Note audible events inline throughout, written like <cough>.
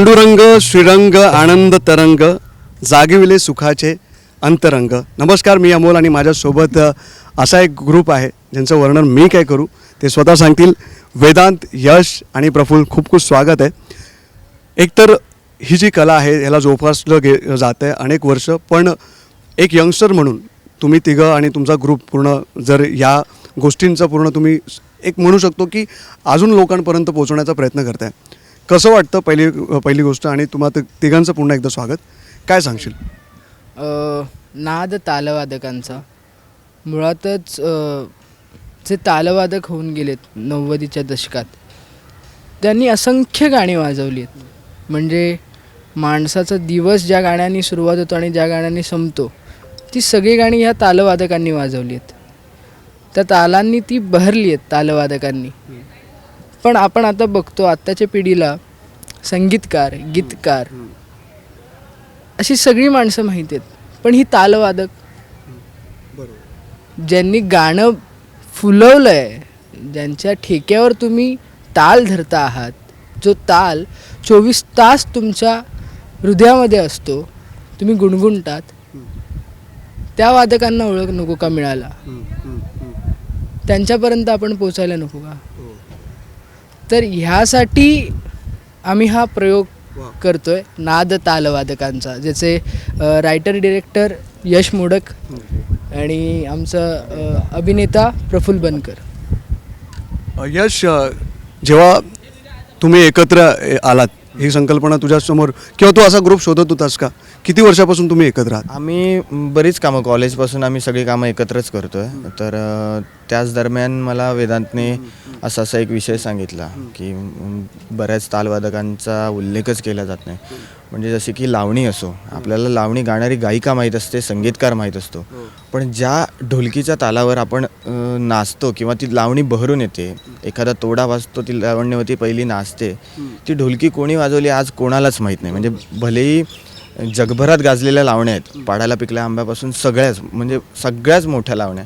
पांडुरंग श्रीरंग आनंद तरंग जागिविले सुखाचे अंतरंग. नमस्कार मी अमोल आणि माझ्यासोबत असा एक ग्रुप आहे ज्यांचं वर्णन मी काय करू ते स्वतः सांगतील. वेदांत यश आणि प्रफुल्ल खूप खूप स्वागत आहे. एकतर ही जी कला आहे ह्याला जोपासलं गे जात आहे अनेक वर्ष पण एक यंगस्टर म्हणून तुम्ही तिघं आणि तुमचा ग्रुप पूर्ण जर या गोष्टींचं पूर्ण तुम्ही एक म्हणू शकतो की अजून लोकांपर्यंत पोहोचवण्याचा प्रयत्न करताय. कसं वाटतं पहिली पहिली गोष्ट? आणि तुम्हाला तिघांचं पुन्हा एकदा स्वागत. काय सांगशील? नाद तालवादकांचा. मुळातच जे तालवादक होऊन गेलेत नव्वदीच्या दशकात त्यांनी असंख्य गाणी वाजवली आहेत म्हणजे माणसाचा दिवस ज्या गाण्यांनी सुरुवात होतो आणि ज्या गाण्यांनी संपतो ती सगळी गाणी ह्या तालवादकांनी वाजवली आहेत त्या तालांनी ती बहरली आहेत तालवादकांनी. पण आपण आता बघतो आत्ताच्या पिढीला संगीतकार गीतकार अशी सगळी माणसं माहिती आहेत. पण ही तालवादक ज्यांनी गाणं फुलवलं आहे ज्यांच्या ठेक्यावर तुम्ही ताल धरता आहात जो ताल चोवीस तास तुमच्या हृदयामध्ये असतो तुम्ही गुणगुणतात त्या वादकांना ओळख नको का मिळाला त्यांच्यापर्यंत आपण पोचायला नको का? तर ह्यासाठी आम्ही हा प्रयोग करतोय नाद तालवादकांचा ज्याचे रायटर डिरेक्टर यश मोडक आणि आमचं अभिनेता प्रफुल्ल बनकर. यश जेव्हा तुम्ही एकत्र आलात ही संकल्पना तुझ्यासमोर किंवा तू असा ग्रुप शोधत होतास का? किती वर्षापासून तुम्ही एकत्र आहात? आम्ही बरीच कामं कॉलेजपासून आम्ही सगळी कामं एकत्रच करतो आहे तर त्याच दरम्यान मला वेदांतने असा असा एक विषय सांगितला की बऱ्याच तालवादकांचा उल्लेखच केला जात नाही. म्हणजे जसे की लावणी असो आपल्याला लावणी गाणारी गायिका माहीत असते संगीतकार माहीत असतो. पण ज्या ढोलकीच्या तालावर आपण नाचतो किंवा ती लावणी बहरून येते एखादा तोडा वाजतो ती लावणीवरती पहिली नाचते ती ढोलकी कोणी वाजवली आज कोणालाच माहीत नाही. म्हणजे भलेही जगभरात गाजलेल्या लावण्या आहेत पाडाला पिकल्या आंब्यापासून सगळ्याच म्हणजे सगळ्याच मोठ्या लावण्या.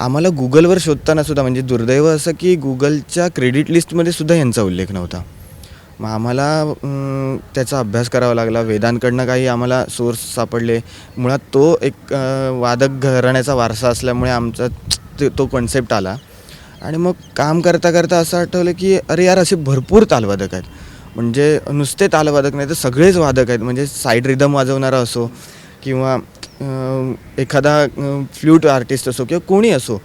आम्हाला गुगलवर शोधताना सुद्धा म्हणजे दुर्दैव असं की गुगलच्या क्रेडिट लिस्टमध्ये सुद्धा यांचा उल्लेख नव्हता. मग आम्हाला त्याचा अभ्यास करावा लागला. वेदांकडनं काही आम्हाला सोर्स सापडले. मुळात तो एक वादक घराण्याचा वारसा असल्यामुळे आमचा ते- तो कॉन्सेप्ट आला. आणि मग काम करता करता असं आठवलं की अरे यार असे भरपूर तालवादक आहेत. म्हणजे नुसते तालवादक नाही तर सगळेच वादक आहेत. म्हणजे साईड रिदम वाजवणारा असो किंवा एखादा फ्ल्यूट आर्टिस्ट असो किंवा कोणी असो.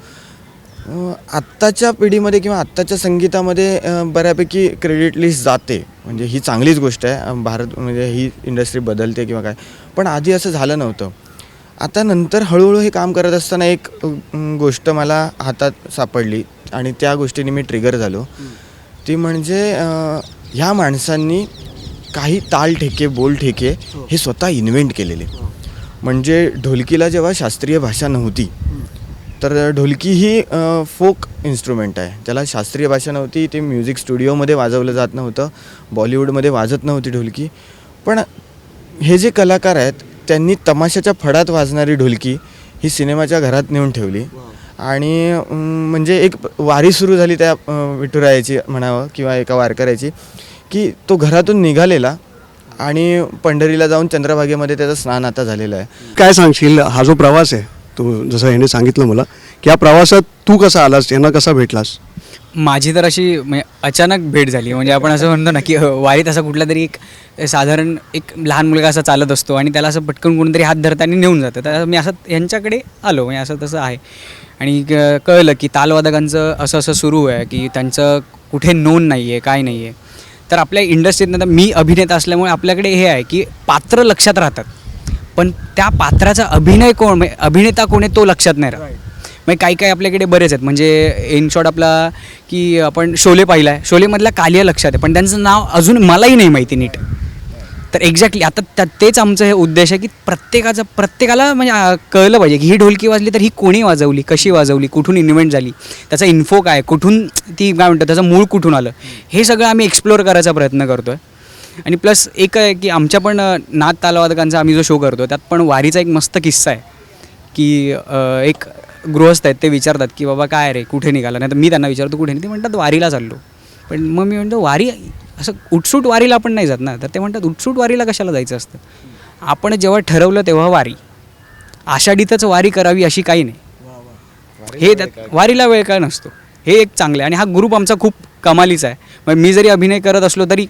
आत्ताच्या पिढीमध्ये किंवा आत्ताच्या संगीतामध्ये बऱ्यापैकी क्रेडिट लिस्ट जाते. म्हणजे ही चांगलीच गोष्ट आहे. भारत म्हणजे ही इंडस्ट्री बदलते किंवा काय. पण आधी असं झालं नव्हतं. आता नंतर हळूहळू हे काम करत असताना एक गोष्ट मला हातात सापडली आणि त्या गोष्टीने मी ट्रिगर झालो. ती म्हणजे ह्या माणसांनी काही ताल ठेके बोल ठेके हे स्वतः इन्व्हेंट केलेले. म्हणजे ढोलकीला जेव्हा शास्त्रीय भाषा नव्हती तर ढोलकी ही फोक इन्स्ट्रुमेंट आहे. त्याला शास्त्रीय भाषा नव्हती ते म्युझिक स्टुडिओमध्ये वाजवलं जात नव्हतं बॉलिवूडमध्ये वाजत नव्हती ढोलकी. पण हे जे कलाकार आहेत त्यांनी तमाशाच्या फडात वाजणारी ढोलकी ही सिनेमाच्या घरात नेऊन ठेवली. आणि म्हणजे एक वारी सुरू झाली त्या विठुरायाची म्हणावं किंवा एका वारकऱ्याची की तो घरातून निघालेला आणि पंढरीला जाऊन चंद्रभागेमध्ये त्याचं स्नान आता झालेलं आहे. काय सांगशील? हा जो प्रवास आहे तू जसं याने सांगितलं मला की या प्रवासात तू कसा आलास यांना कसा भेटलास? माझी तर अशी म्हणजे अचानक भेट झाली. म्हणजे आपण असं म्हणतो ना की वारीत असा कुठला तरी एक साधारण एक लहान मुलगा असा चालत असतो आणि त्याला असं पटकन कोणतरी हात धरतं आणि नेऊन जातं. तर मी असं यांच्याकडे आलो म्हणजे असं तसं आहे. आणि क- कळलं की तालवादकांचं असं असं सुरू आहे की त्यांचं कुठे नोंद नाही आहे काय नाही आहे तर आपल्या इंडस्ट्रीतनं तर मी अभिनेता असल्यामुळे आपल्याकडे हे आहे की पात्र लक्षात राहतात. पण त्या पात्राचा अभिनय कोण म्हणजे अभिनेता कोण आहे तो लक्षात नाही राहत. म्हणजे काही काही आपल्याकडे बरेच आहेत. म्हणजे इन शॉर्ट आपला की आपण शोले पाहिला आहे. शोलेमधला कालिया लक्षात आहे. पण त्यांचं नाव अजून मलाही नाही माहिती नीट. तर एक्झॅक्टली आता त्या तेच आमचं हे उद्देश आहे की प्रत्येकाचं प्रत्येकाला म्हणजे कळलं पाहिजे की ही ढोलकी वाजली तर ही कोणी वाजवली कशी वाजवली कुठून इन्व्हेंट झाली त्याचा इन्फो काय कुठून ती काय म्हणतात त्याचं मूळ कुठून आलं हे सगळं आम्ही एक्सप्लोअर करायचा प्रयत्न करतो आहे आणि प्लस एक आहे की आमच्या पण नाद तालवादकांचा आम्ही जो शो करतो त्यात पण वारीचा एक मस्त किस्सा आहे. की एक गृहस्थ आहेत ते विचारतात की बाबा काय रे? कुठे निघाला? नाही तर मी त्यांना विचारतो कुठे? नाही ते म्हणतात वारीला चाललो. पण मग मी म्हणतो वारी असं उठसूट वारीला आपण नाही जात ना. तर ते म्हणतात उठसूट वारीला कशाला जायचं असतं? आपण जेव्हा ठरवलं तेव्हा वारी. आषाढीतच वारी करावी अशी काही नाही. हे त्यात वारीला वेळ काय नसतो. हे एक चांगलं आहे आणि हा ग्रुप आमचा खूप कमालीचा आहे. मग मी जरी अभिनय करत असलो तरी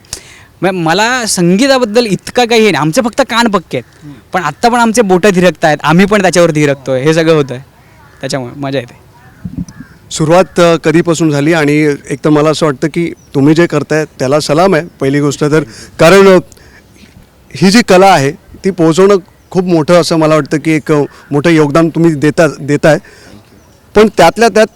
मग मला संगीताबद्दल इतका काही हे नाही. आमचे फक्त कान पक्के आहेत. पण आत्ता पण आमचे बोटं धिरकत आहेत आम्ही पण त्याच्यावर धिरकतोय हे सगळं होतं आहे त्याच्यामुळे मजा येते. सुरुवात कधीपासून झाली आणि एक तर मला असं वाटतं की तुम्ही जे करताय त्याला सलाम आहे पहिली गोष्ट. तर कारण ही जी कला आहे ती पोहोचवणं खूप मोठं असं मला वाटतं की एक मोठं योगदान तुम्ही देता देताय. पण त्यातल्या त्यात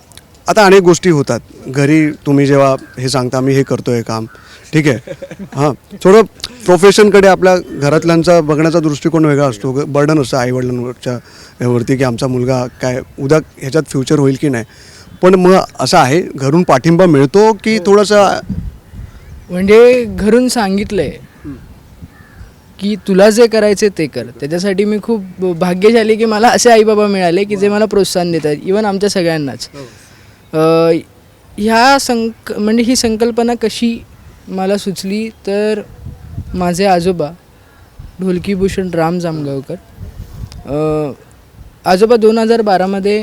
आता अनेक गोष्टी होतात. घरी तुम्ही जेव्हा हे सांगता मी हे करतो हे काम. ठीक आहे. हां. थोडं प्रोफेशनकडे आपल्या घरातल्यांचा बघण्याचा दृष्टिकोन वेगळा असतो. बर्डन असतं आईवडिलांवरच्या ह्यावरती की आमचा मुलगा काय उद्या ह्याच्यात फ्युचर होईल की नाही. पण मग असं आहे घरून पाठिंबा मिळतो की थोडासा म्हणजे घरून सांगितलंय की तुला जे करायचे ते कर. त्याच्यासाठी मी खूप भाग्यशाली की मला असे आईबाबा मिळाले की जे मला प्रोत्साहन देत इवन आमच्या सगळ्यांनाच. ह्या संक म्हणजे ही संकल्पना कशी मला सुचली तर माझे आजोबा ढोलकीभूषण राम जामगावकर आजोबा दोन हजार बारामध्ये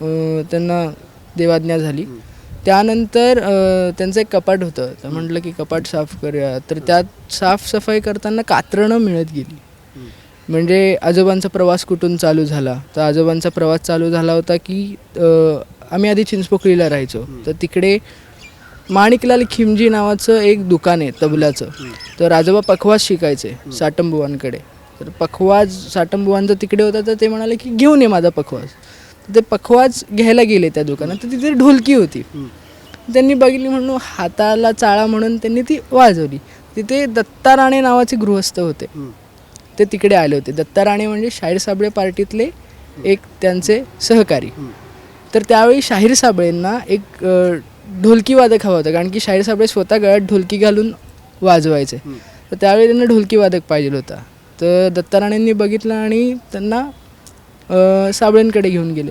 त्यांना देवाज्ञा झाली. त्यानंतर त्यांचं एक कपाट होतं. तर म्हटलं की कपाट साफ करूया. तर त्यात साफसफाई करताना कात्रणं मिळत गेली. म्हणजे आजोबांचा प्रवास कुठून चालू झाला? तर आजोबांचा प्रवास चालू झाला होता की आम्ही आधी चिंचपोकळीला राहायचो. तर तिकडे माणिकलाल खिमजी नावाचं एक दुकान आहे तबल्याचं तर आजोबा पखवाज शिकायचे साटंबुवांकडे. तर पखवाज साटंबुवांचं तिकडे होता तर ते म्हणाले की घेऊन ये माझा पखवाज. तर ते पखवाज घ्यायला गेले त्या दुकानात. तर तिथे ढोलकी होती. त्यांनी बघितली म्हणून हाताला चाळा म्हणून त्यांनी ती वाजवली. तिथे दत्ता राणे नावाचे गृहस्थ होते. ते तिकडे आले होते. दत्ता राणे म्हणजे शाहीर साबळे पार्टीतले एक त्यांचे सहकारी. तर त्यावेळी शाहीर साबळेंना एक ढोलकी वादक हवा होता. कारण की शाहीर साबळे स्वतः गळ्यात ढोलकी घालून वाजवायचे. तर त्यावेळी त्यांना ढोलकी वादक पाहिजे होता. तर दत्ता राणेंनी बघितलं आणि त्यांना साबळेंकडे घेऊन गेले.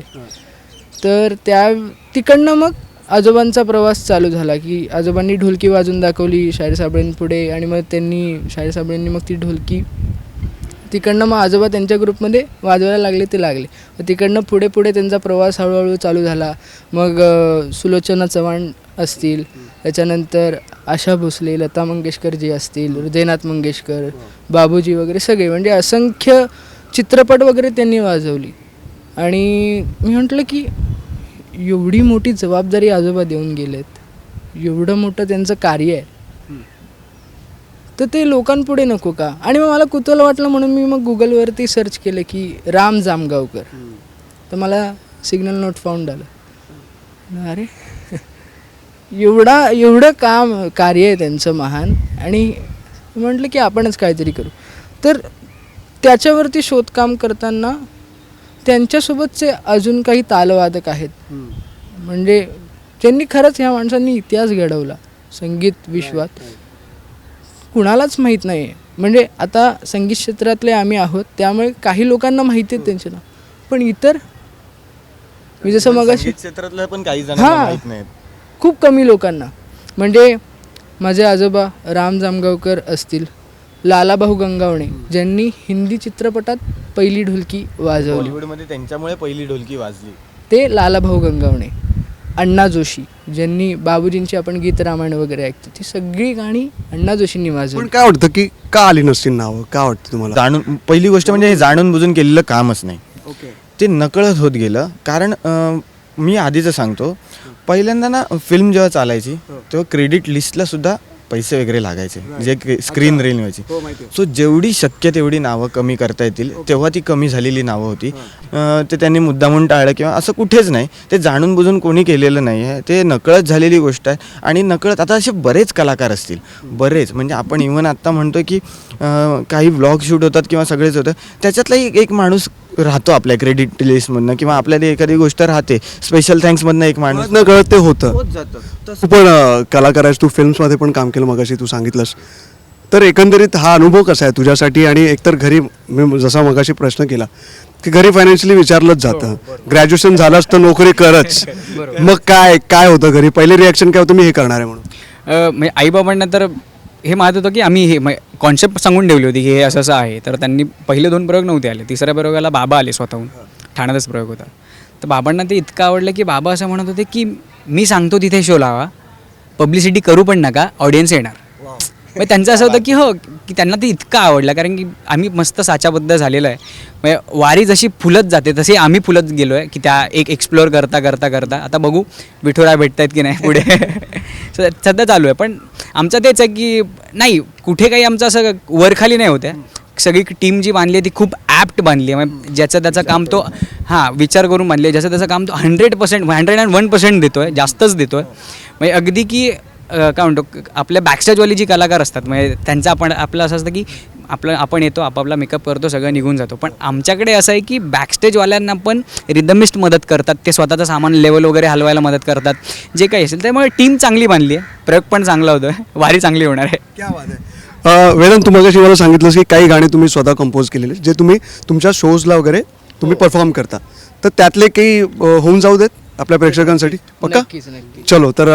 तर त्या तिकडनं मग आजोबांचा प्रवास चालू झाला की आजोबांनी ढोलकी वाजून दाखवली शाहीर साबळेंपुढे आणि मग त्यांनी शाहीर साबळेंनी मग ती ढोलकी तिकडनं मग आजोबा त्यांच्या ग्रुपमध्ये वाजवायला लागले ते लागले. मग तिकडनं पुढे पुढे त्यांचा प्रवास हळूहळू चालू झाला. मग सुलोचना चव्हाण असतील त्याच्यानंतर आशा भोसले लता मंगेशकर जी असतील हृदयनाथ मंगेशकर बाबूजी वगैरे सगळे. म्हणजे असंख्य चित्रपट वगैरे त्यांनी वाजवली. आणि मी म्हटलं की एवढी मोठी जबाबदारी आजोबा देऊन गेलेत. एवढं मोठं त्यांचं कार्य आहे. तर ते लोकांपुढे नको का? आणि मग मला कुतूहल वाटलं म्हणून मी मग गुगलवरती सर्च केलं की राम जामगावकर. तर मला सिग्नल नोट फाउंड आलं. अरे एवढा एवढं काम कार्य आहे त्यांचं महान. आणि म्हटलं की आपणच काहीतरी करू. तर त्याच्यावरती शोधकाम करताना त्यांच्यासोबतचे अजून काही तालवादक आहेत. म्हणजे त्यांनी खरंच ह्या माणसांनी इतिहास घडवला. संगीत विश्वात. कुणालाच माहीत नाही आहे म्हणजे आता संगीत क्षेत्रातले आम्ही आहोत त्यामुळे काही लोकांना माहिती आहेत त्यांचे नाव. पण इतर मी जसं मग क्षेत्रातलं पण काही हां. खूप कमी लोकांना. म्हणजे माझे आजोबा राम जामगावकर असतील लालाभाऊ गंगावणे ज्यांनी हिंदी चित्रपटात पहिली ढोलकी वाजवली. त्यांच्यामुळे पहिली ढोलकी वाजली. ते लालाभाऊ गंगावणे. अण्णा जोशी ज्यांनी बाबूजींची आपण गीत रामायण वगैरे ऐकतो ती सगळी गाणी अण्णा जोशींनी पण वाजवली काय वाटतं की का आली नसतील नावं? का वाटतं तुम्हाला? जाणून पहिली गोष्ट म्हणजे हे जाणून बुजून केलेलं कामच नाही. ओके. ते नकळत होत गेलं कारण अं, मी आधीचं सांगतो पहिल्यांदा ना फिल्म जेव्हा चालायची तेव्हा क्रेडिट लिस्टला सुद्धा पैसे वगैरे लागायचे जे स्क्रीन रेल व्हायची. सो जेवढी शक्य तेवढी नावं कमी करता येतील तेव्हा ती कमी झालेली नावं होती. ते त्यांनी मुद्दामून टाळलं किंवा असं कुठेच नाही. ते जाणून बुजून कोणी केलेलं नाही आहे. ते नकळत झालेली गोष्ट आहे. आणि नकळत आता असे बरेच कलाकार असतील. बरेच. म्हणजे आपण इवन आत्ता म्हणतो की काही व्लॉग शूट होतात किंवा सगळेच होतं त्याच्यातला एक एक माणूस राहतो आपल्या क्रेडिट लिस्टमधनं किंवा आपल्याला एखादी गोष्ट राहते. स्पेशल थँक्समधनं एक माणूस. न कळत ते होतं. पण अ, कलाकार आहेस तू फिल्म्समध्ये पण काम केलं मगाशी तू सांगितलंस. तर एकंदरीत हा अनुभव कसा आहे तुझ्यासाठी? आणि एकतर घरी मी जसा मगाशी प्रश्न केला की घरी फायनान्शियली विचारलंच जातं. ग्रॅज्युएशन झालंच तर नोकरी करच. मग काय काय होतं घरी? पहिले रिॲक्शन काय होतं? मी हे करणार आहे म्हणून. म्हणजे आईबाबांना तर हे माहीत होतं की आम्ही हे कॉन्सेप्ट सांगून ठेवली होती की हे असं असं आहे. तर त्यांनी पहिले दोन प्रयोग नव्हते आले. तिसऱ्या प्रयोगाला बाबा आले स्वतःहून. ठाण्यातच प्रयोग होता. तर बाबांना ते इतकं आवडलं की बाबा असं म्हणत होते की मी सांगतो तिथे शो लावा. पब्लिसिटी करू पण नका ऑडियन्स येणार. मग त्यांचं असं होतं की हो की त्यांना ते इतकं आवडलं कारण की आम्ही मस्त साच्याबद्ध झालेलं आहे. म्हणजे वारी जशी फुलत जाते तशी आम्ही फुलत गेलो आहे की त्या एक एक्सप्लोअर करता करता करता. आता बघू विठुराय भेटत आहेत की नाही पुढे. <laughs> सध्या चालू आहे पण आमचं तेच आहे की नाही कुठे काही आमचं असं वरखाली नाही होत सगळी टीम जी बांधली आहे ती खूप ॲप्ट बांधली आहे. म्हणजे ज्याचं त्याचं काम तो हां विचार करून बांधली आहे. ज्याचं त्याचं काम तो hundred percent hundred and one percent देतो आहे जास्तच देतो आहे म्हणजे अगदी की काय म्हणतो आपल्या बॅकस्टेजवाली जी कलाकार असतात म्हणजे त्यांचं आपण आपलं असं असतं की आपलं आपण येतो आपापला मेकअप करतो सगळं निघून जातो. पण आमच्याकडे असं आहे की बॅकस्टेजवाल्यांना पण रिदमिस्ट मदत करतात. ते स्वतःचं सामान लेवल वगैरे हलवायला मदत करतात. जे काही असेल त्यामुळे टीम चांगली बांधली आहे. प्रयोग पण चांगला होतो वारी चांगली होणार आहे. क्या बात आहे. वेदांत तू मगाशी मला सांगितलंस की काही गाणी तुम्ही स्वतः कंपोज केलेले जे तुम्ही तुमच्या शोजला वगैरे तुम्ही परफॉर्म करता. तर त्यातले काही होऊन जाऊ देत आपल्या प्रेक्षकांसाठी? पक्का? चलो तर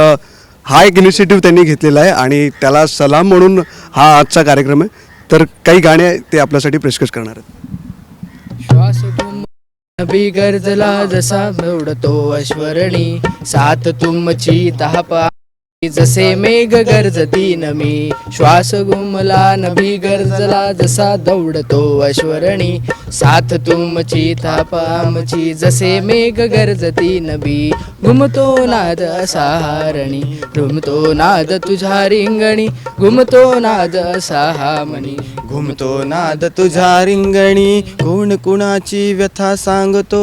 हा एक इनिशिएटिव्ह त्यांनी घेतलेला आहे आणि त्याला सलाम म्हणून हा आजचा कार्यक्रम आहे. तर काही गाणे ते आपल्यासाठी पेशकश करणार आहेत. श्वास गरजला जसा दौडतो अश्वरणी साथ तुमची तहापा जसे मेघ गरजती नमी श्वास गुमला नभी गरजला जसा दौडतो अश्वरणी साथ तुमची तापामची जसे मेघ गरजती नबी घुमतो नाद असाहारणी घुमतो नाद तुझ्या रिंगणी घुमतो नाद असाहामणी घुमतो नाद तुझ्या रिंगणी कोण कुणाची व्यथा सांगतो?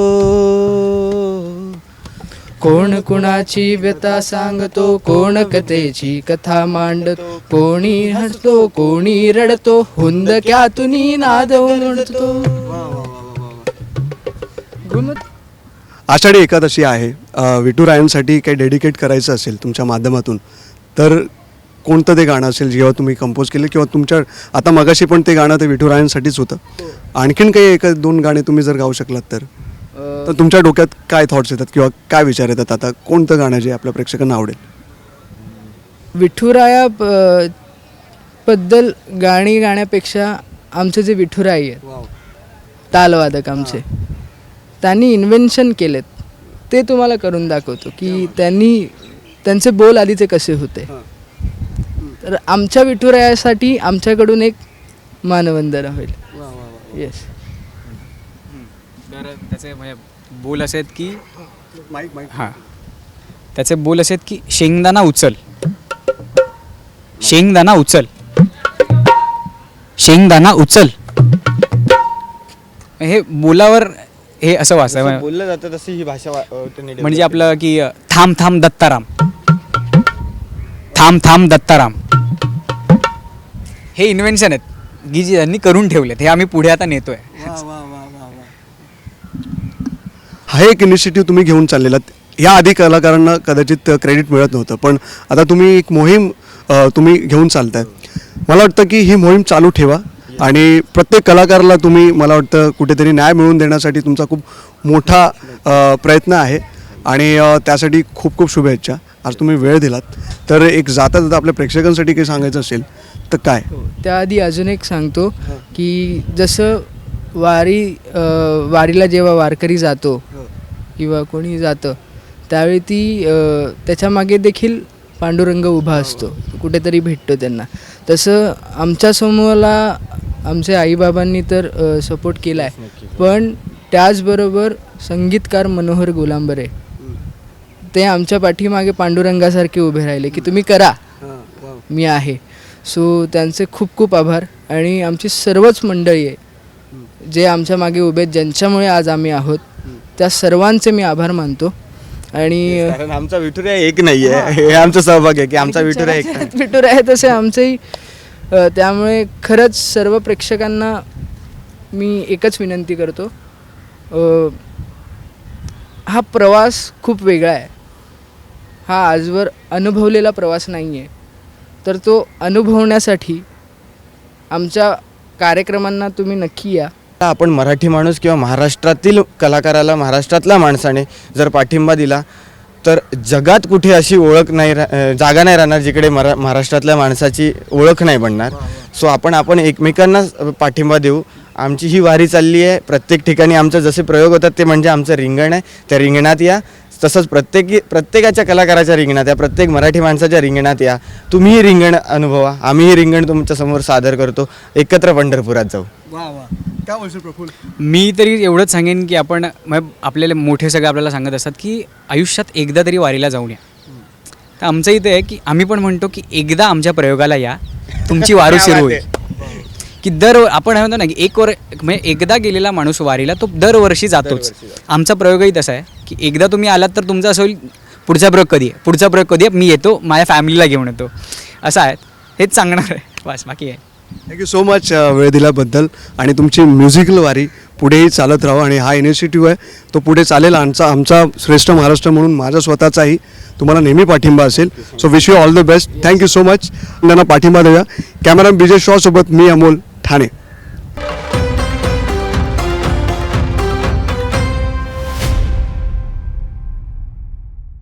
कोण कुणाची व्यथा सांगतो कोण कथेची कथा मांडतो कोणी हसतो कोणी रडतो हुंदक्यातुनी नाद उमटतो घुमत आषाढी एकादशी आहे. अ, विठुरायांसाठी काही डेडिकेट करायचं असेल तुमच्या माध्यमातून तर कोणतं ते गाणं असेल जेव्हा तुम्ही कंपोज केलं किंवा तुमच्या आता मगाशी पण ते गाणं ते विठुरायांसाठीच होतं. आणखीन काही एक दोन गाणे तुम्ही जर गाऊ शकलात तर? तर तुमच्या डोक्यात काय थॉट्स येतात किंवा काय विचार येतात? आता कोणतं गाणं जे आपल्या प्रेक्षकांना आवडेल? विठुराया बद्दल गाणी गाण्यापेक्षा आमचे जे विठुराई आहेत तालवादक आमचे त्यांनी इन्व्हेन्शन केलेत. ते तुम्हाला करून दाखवतो की त्यांनी त्यांचे बोल आधीचे कसे होते. तर आमच्या विठुरायासाठी आमच्याकडून एक मानवंदना होईल. येस तर त्याचे म्हणजे बोल असे आहेत की हां. त्याचे बोल असे आहेत की शेंगदाणा उचल. शेंगदाणा उचल. शेंगदाणा उचल. हे बोलावर हे असं वाचतं बोललं जातं तशी ही भाषा म्हणजे आपलं की थांब थांब दत्ताराम. थांब थांब दत्ताराम. हे इन्व्हेन्शन आहेत. की जी त्यांनी करून ठेवलेत. हे आम्ही पुढे आता नेतोय. हा एक इनिशिएटिव्ह तुम्ही घेऊन चाललेला या आधी कलाकारांना कदाचित क्रेडिट मिळत नव्हतं पण आता तुम्ही एक मोहीम तुम्ही घेऊन चालताय. मला वाटतं की ही मोहीम चालू ठेवा आणि प्रत्येक कलाकाराला तुम्ही मला वाटतं कुठेतरी न्याय मिळवून देण्यासाठी तुमचा खूप मोठा प्रयत्न आहे. आणि त्यासाठी खूप खूप शुभेच्छा. आज तुम्ही वेळ दिलात. तर एक जाता जाता आपल्या प्रेक्षकांसाठी काही सांगायचं असेल तर काय? त्याआधी अजून एक सांगतो की जसं वारी वारीला जेव्हा वारकरी जातो किंवा कोणी जातं त्यावेळी ती त्याच्यामागे देखील पांडुरंग उभा असतो. कुठेतरी भेटतो त्यांना. तसं आमच्या समूहाला आमच्या आईबाबांनी तर सपोर्ट केला आहे पण त्याचबरोबर संगीतकार मनोहर गोलांबरे ते आमच्या पाठीमागे पांडुरंगासारखे उभे राहिले की तुम्ही करा. मी आहे. सो त्यांचे खूप खूप आभार आणि आमची सर्वच मंडळी आहे. जे आमच्या मागे उभे आहेत ज्यांच्यामुळे आज आम्ही आहोत त्या सर्वांचे मी आभार मानतो. आणि कारण आमचा विठुरा एक नाही आहे हे आमचं सहभाग आहे की आमचा विठुरा एक नाही. विठूर आहे तसे आमचेही अ, त्यामुळे खरंच सर्व प्रेक्षकांना मी एकच विनंती करतो. अ, हा प्रवास खूप वेगळा आहे. हा आजवर अनुभवलेला प्रवास नाही आहे तर तो अनुभवण्यासाठी आमच्या कार्यक्रमांना तुम्ही नक्की या. आपण मराठी माणूस किंवा महाराष्ट्रातील कलाकाराला महाराष्ट्रातल्या माणसाने जर पाठिंबा दिला तर जगात कुठे अशी ओळख नाही रा जागा नाही राहणार जिकडे मरा महाराष्ट्रातल्या माणसाची ओळख नाही बनणार. सो आपण आपण एकमेकांना पाठिंबा देऊ. आमची ही वारी चालली आहे. प्रत्येक ठिकाणी आमचं जसे प्रयोग होतात ते म्हणजे आमचं रिंगण आहे. त्या रिंगणात या. तसंच प्रत्येकी प्रत्येकाच्या कलाकाराच्या रिंगणात या प्रत्येक मराठी माणसाच्या रिंगणात या. तुम्हीही रिंगण अनुभवा. आम्हीही रिंगण तुमच्यासमोर सादर करतो. एकत्र पंढरपुरात जाऊ. काय बोलशील प्रफुल्ल? मी तरी एवढंच सांगेन की आपण मग आपल्याला मोठे सगळे आपल्याला सांगत असतात की आयुष्यात एकदा तरी वारीला जाऊन या. तर आमचं इथे आहे की आम्ही पण म्हणतो की एकदा आमच्या प्रयोगाला या. तुमची वारू <laughs> सुरू होईल. की दर आपण म्हणतो ना की एक वर म्हणजे एकदा गेलेला माणूस वारीला तो दरवर्षी जातोच. आमचा प्रयोगही तसा आहे की एकदा तुम्ही आलात तर तुमचा असं होईल पुढचा प्रयोग कधी आहे? पुढचा प्रयोग कधी आहे? मी येतो माझ्या फॅमिलीला घेऊन येतो. असं आहे. हेच सांगणार आहे. बस बाकी आहे. थँक्यू सो मच वेळ दिल्याबद्दल आणि तुमची म्युझिकल वारी पुढेही चालत राहो आणि हा इनिशिएटिव्ह आहे. तो पुढे चालेल. आमचा आमचा श्रेष्ठ महाराष्ट्र म्हणून माझा स्वतःचाही तुम्हाला नेहमी पाठिंबा असेल. So wish you all the best thank you so much त्यांना पाठिंबा देऊया. कॅमेरा विजय शॉ सोबत मी अमोल ठाणे